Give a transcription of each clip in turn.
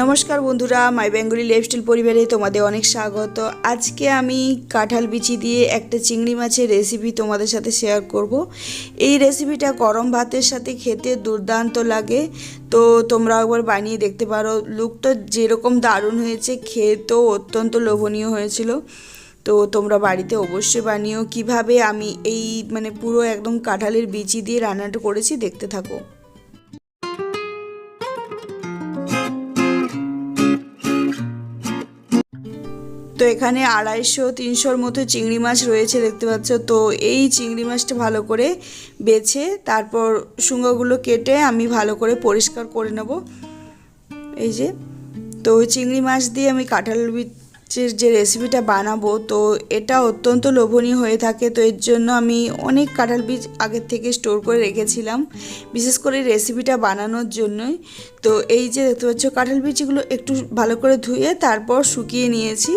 নমস্কার বন্ধুরা মাই Bengali lifestyle পরিবারে তোমাদের অনেক স্বাগত। আজকে আমি কাঁঠাল বিচি দিয়ে একটা চিংড়ি মাছের রেসিপি তোমাদের সাথে শেয়ার করব। এই রেসিপিটা গরম ভাতের সাথে খেতে দুর্দান্ত লাগে। তো তোমরা একবার বানিয়ে দেখতে পারো। লুকটা যেরকম দারুণ হয়েছে, খেতেও অত্যন্ত লোভনীয় হয়েছিল। তো তোমরা বাড়িতে অবশ্যই বানিও। কীভাবে আমি এই মানে পুরো একদম কাঁঠালের বিচি দিয়ে রান্নাটা করেছি দেখতে থাকো। তো এখানে আড়াইশো, তিনশোর মতো চিংড়ি মাছ রয়েছে, দেখতে পাচ্ছ। তো এই চিংড়ি মাছটা ভালো করে বেছে, তারপর শুঙ্গগুলো কেটে আমি ভালো করে পরিষ্কার করে নেব। এই যে, তো চিংড়ি মাছ দিয়ে আমি কাঁঠাল যে রেসিপিটা বানাবো, তো এটা অত্যন্ত লোভনীয় হয়ে থাকে। তো এর জন্য আমি অনেক কাঁঠাল বীজ আগের থেকে স্টোর করে রেখেছিলাম। বিশেষ করে রেসিপিটা বানানোর জন্যই। তো এই যে দেখতে পাচ্ছ, কাঁঠাল বীজগুলো একটু ভালো করে ধুয়ে তারপর শুকিয়ে নিয়েছি।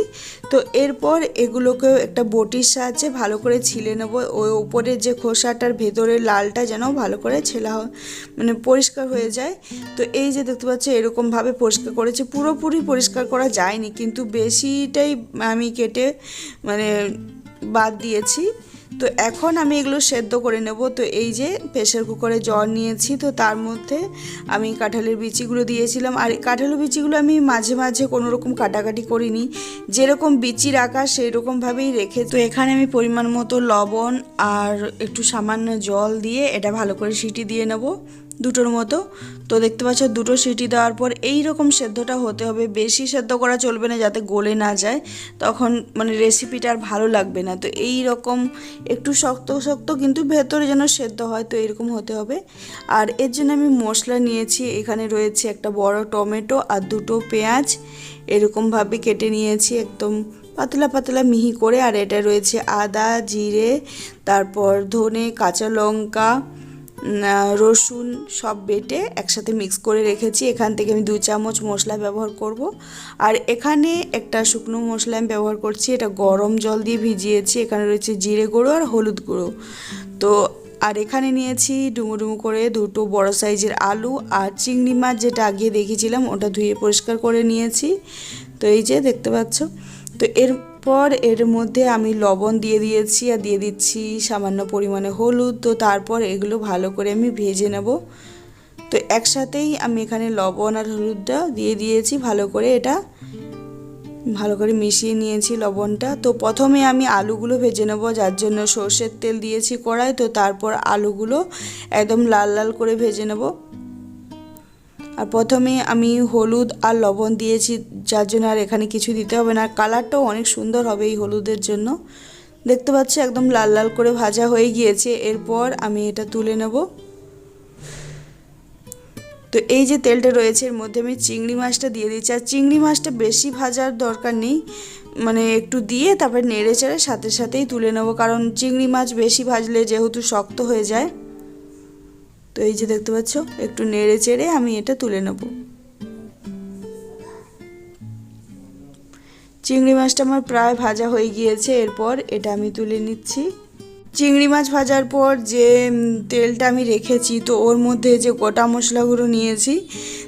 তো এরপর এগুলোকেও একটা বটির সাহায্যে ভালো করে ছিলে নেব। ওই উপরে যে খোসাটার ভেতরে লালটা যেন ভালো করে ছেলা মানে পরিষ্কার হয়ে যায়। তো এই যে দেখতে পাচ্ছ, এরকমভাবে পরিষ্কার করেছে। পুরোপুরি পরিষ্কার করা যায়নি, কিন্তু বেশিটাই আমি কেটে মানে বাদ দিয়েছি। তো এখন আমি এগুলো সেদ্ধ করে নেব। তো এই যে প্রেশার কুকারে জল নিয়েছি, তো তার মধ্যে আমি কাঁঠালের বিচিগুলো দিয়েছিলাম। আর কাঁঠালের বিচিগুলো আমি মাঝে মাঝে কোনো রকম কাটাকাটি করিনি। যেরকম বিচি রাখা সেই রকমভাবেই রেখে, তো এখানে আমি পরিমাণ মতো লবণ আর একটু সামান্য জল দিয়ে এটা ভালো করে সিটি দিয়ে নেব। দুটোর মতো। তো দেখতে পাচ্ছ, দুটো সিটি দেওয়ার পর এই রকম সেদ্ধটা হতে হবে। বেশি সেদ্ধ করা চলবে না, যাতে গলে না যায়। তখন মানে রেসিপিটা আর ভালো লাগবে না। তো এই রকম একটু শক্ত শক্ত কিন্তু ভেতরে যেন সেদ্ধ হয়, তো এরকম হতে হবে। আর এর জন্য আমি মশলা নিয়েছি। এখানে রয়েছে একটা বড় টমেটো আর দুটো পেঁয়াজ। এরকমভাবে কেটে নিয়েছি একদম পাতলা পাতলা মিহি করে। আর এটা রয়েছে আদা, জিরে, তারপর ধনে, কাঁচা লঙ্কা রসুন সব বেটে একসাথে মিক্স করে রেখেছি। এখান থেকে আমি দু চামচ মশলা ব্যবহার করব। আর এখানে একটা শুকনো মশলা আমি ব্যবহার করছি। এটা গরম জল দিয়ে ভিজিয়েছি। এখানে রয়েছে জিরে গুঁড়ো আর হলুদ গুঁড়ো। তো, আর এখানে নিয়েছি ডুমো ডুমো করে দুটো বড় সাইজের আলু আর চিংড়ি মাছ যেটা আগিয়ে দেখেছিলাম ওটা ধুয়ে পরিষ্কার করে নিয়েছি। তো এই যে, দেখতে পাচ্ছ? তো এরপর এর মধ্যে আমি লবণ দিয়ে দিয়েছি আর দিয়ে দিচ্ছি সামান্য পরিমাণে হলুদ। তো তারপর এগুলো ভালো করে আমি ভেজে নেব। তো একসাথেই আমি এখানে লবণ আর হলুদটা দিয়ে দিয়েছি ভালো করে এটা ভালো করে মিশিয়ে নিয়েছি লবণটা। তো প্রথমে আমি আলুগুলো ভেজে নেব, যার জন্য সর্ষের তেল দিয়েছি কড়াই। তো তারপর আলুগুলো একদম লাল লাল করে ভেজে নেব। আর প্রথমে আমি হলুদ আর লবণ দিয়েছি, যার জন্য আর এখানে কিছু দিতে হবে না। আর কালারটাও অনেক সুন্দর হবে এই হলুদের জন্য। দেখতে পাচ্ছি একদম লাল লাল করে ভাজা হয়ে গিয়েছে। এরপর আমি এটা তুলে নেব। তো এই যে তেলটা রয়েছে, এর মধ্যে আমি চিংড়ি মাছটা দিয়ে দিচ্ছি। আর চিংড়ি মাছটা বেশি ভাজার দরকার নেই। মানে একটু দিয়ে তারপর নেড়ে চেড়ে সাথে সাথেই তুলে নেব। কারণ চিংড়ি মাছ বেশি ভাজলে যেহেতু শক্ত হয়ে যায় তো এই যে দেখতে পাচ্ছ, একটু নেড়ে চেড়ে আমি এটা তুলে নেব। চিংড়ি মাছটা আমার প্রায় ভাজা হয়ে গিয়েছে, এরপর এটা আমি তুলে নিচ্ছি। চিংড়ি মাছ ভাজার পর যে তেলটা আমি রেখেছি, তো ওর মধ্যে যে গোটা মশলাগুলো নিয়েছি,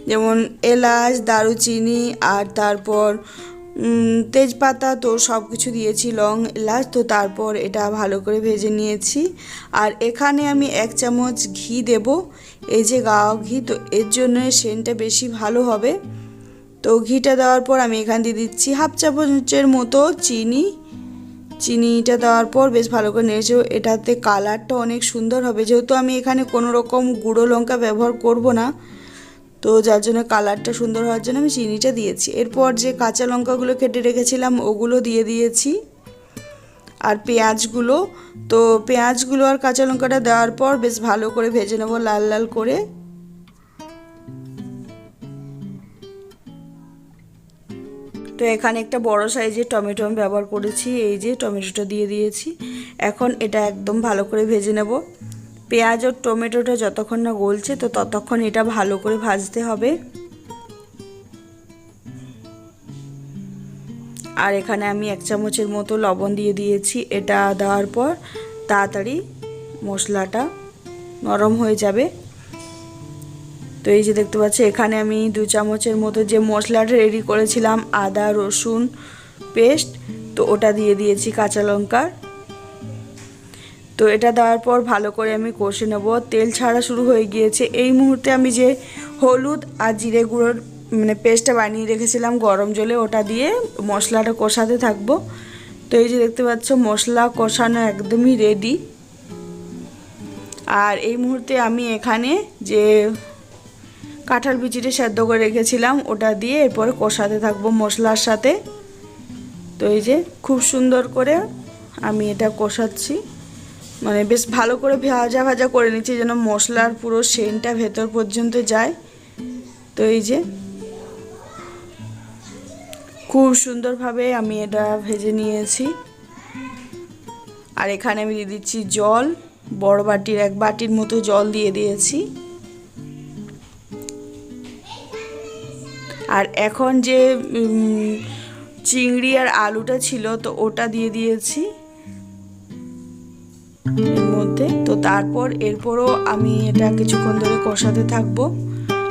যেমন এলাচ, দারুচিনি, আর তারপর তেজপাতা তো সব কিছু দিয়েছি, লং এলাচ, তো তারপর এটা ভালো করে ভেজে নিয়েছি। আর এখানে আমি এক চামচ ঘি দেব, এই যে গাওয়া ঘি, তো এর জন্য সেন্টটা বেশি ভালো হবে। তো ঘিটা দেওয়ার পর আমি এখান দিয়ে দিচ্ছি হাফ চামচের মতো চিনি। চিনিটা দেওয়ার পর বেশ ভালো করে নেড়েছে এটাতে কালারটা অনেক সুন্দর হবে। যেহেতু আমি এখানে কোনো রকম গুঁড়ো লঙ্কা ব্যবহার করব না তো যার জন্য কালারটা সুন্দর হওয়ার জন্য আমি চিনিটা দিয়েছি। এরপর যে কাঁচা লঙ্কাগুলো কেটে রেখেছিলাম, ওগুলো দিয়ে দিয়েছি। আর পেঁয়াজগুলো, তো পেঁয়াজগুলো আর কাঁচা লঙ্কাটা দেওয়ার পর বেশ ভালো করে ভেজে নেব লাল লাল করে। তো এখানে একটা বড় সাইজের টমেটো আমি ব্যবহার করেছি, এই যে টমেটোটা দিয়ে দিয়েছি। এখন এটা একদম ভালো করে ভেজে নেব। পেঁয়াজ আর টমেটোটা যতক্ষণ না গলছে, তো ততক্ষণ এটা ভালো করে ভাজতে হবে। আর এখানে আমি এক চামচের মতো লবণ দিয়ে দিয়েছি। এটা দেওয়ার পর তাড়াতাড়ি মশলাটা নরম হয়ে যাবে। তো এই যে দেখতে পাচ্ছি, এখানে আমি দু চামচের মতো যে মশলাটা রেডি করেছিলাম, আদা, রসুন পেস্ট তো ওটা দিয়ে দিয়েছি কাঁচা লঙ্কার। তো এটা দেওয়ার পর ভালো করে আমি কষে নেব। তেল ছাড়া শুরু হয়ে গিয়েছে। এই মুহূর্তে আমি যে হলুদ আর জিরে গুঁড়োর মানে পেস্টটা বানিয়ে রেখেছিলাম গরম জলে, ওটা দিয়ে মশলাটা কষাতে থাকব। তো এই যে দেখতে পাচ্ছ, মশলা কষানো একদমই রেডি আর এই মুহূর্তে আমি এখানে যে কাঁঠাল বিচিটা সেদ্ধ করে রেখেছিলাম, ওটা দিয়ে এরপরে কষাতে থাকব মশলার সাথে। তো এই যে খুব সুন্দর করে আমি এটা কষাচ্ছি। মানে বেশ ভালো করে ভাজা ভাজা করে নিচ্ছি যেন মশলার পুরো সেন্টটা ভেতর পর্যন্ত যায়। তো এই যে, খুব সুন্দরভাবে আমি এটা ভেজে নিয়েছি। আর এখানে আমি দিয়ে দিচ্ছি জল, বড় বাটির এক বাটির মতো জল দিয়ে দিয়েছি। আর এখন যে চিংড়ি আর আলুটা ছিল তো ওটা দিয়ে দিয়েছি। তারপর এরপরও আমি এটা কিছুক্ষণ ধরে কষাতে থাকব।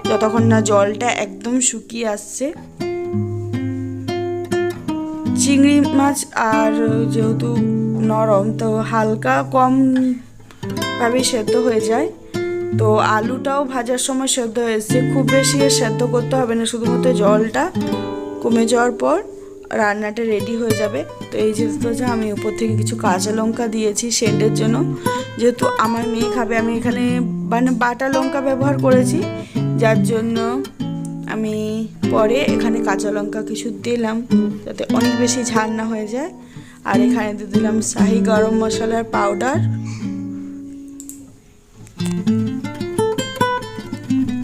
যতক্ষণ না জলটা একদম শুকিয়ে আসছে। চিংড়ি মাছ আর যেহেতু নরম, তো হালকা কম ভাবেই সেদ্ধ হয়ে যায়। তো আলুটাও ভাজার সময় সেদ্ধ হয়েছে। খুব বেশি সেদ্ধ করতে হবে না, শুধুমাত্র জলটা কমে যাওয়ার পর। রান্নাটা রেডি হয়ে যাবে। তো এই যেহেতু যে আমি উপর থেকে কিছু কাঁচা লঙ্কা দিয়েছি সেন্টের জন্য। যেহেতু আমার মেয়ে খাবে, আমি এখানে মানে বাটা লঙ্কা ব্যবহার করেছি। যার জন্য আমি পরে এখানে কাঁচা লঙ্কা কিছু দিলাম, যাতে অনেক বেশি ঝাল না হয়ে যায়। আর এখানে দিয়ে দিলাম শাহি গরম মশলার পাউডার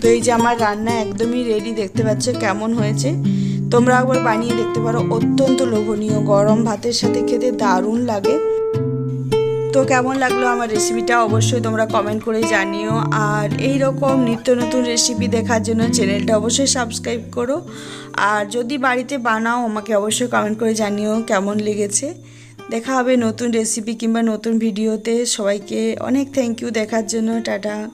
তো এই যে আমার রান্না একদমই রেডি দেখতে পাচ্ছ কেমন হয়েছে। তোমরা একবার বানিয়ে দেখতে পারো, অত্যন্ত লোভনীয়। গরম ভাতের সাথে খেতে দারুণ লাগে। তো কেমন লাগল আমার রেসিপিটা অবশ্যই তোমরা কমেন্ট করে জানিও। আর এই রকম নিত্য নতুন রেসিপি দেখার জন্য চ্যানেলটা অবশ্যই সাবস্ক্রাইব করো। আর যদি বাড়িতে বানাও, আমাকে অবশ্যই কমেন্ট করে জানিও কেমন লেগেছে। দেখা হবে নতুন রেসিপি কিংবা নতুন ভিডিওতে সবাইকে অনেক থ্যাংক ইউ দেখার জন্য। টাটা।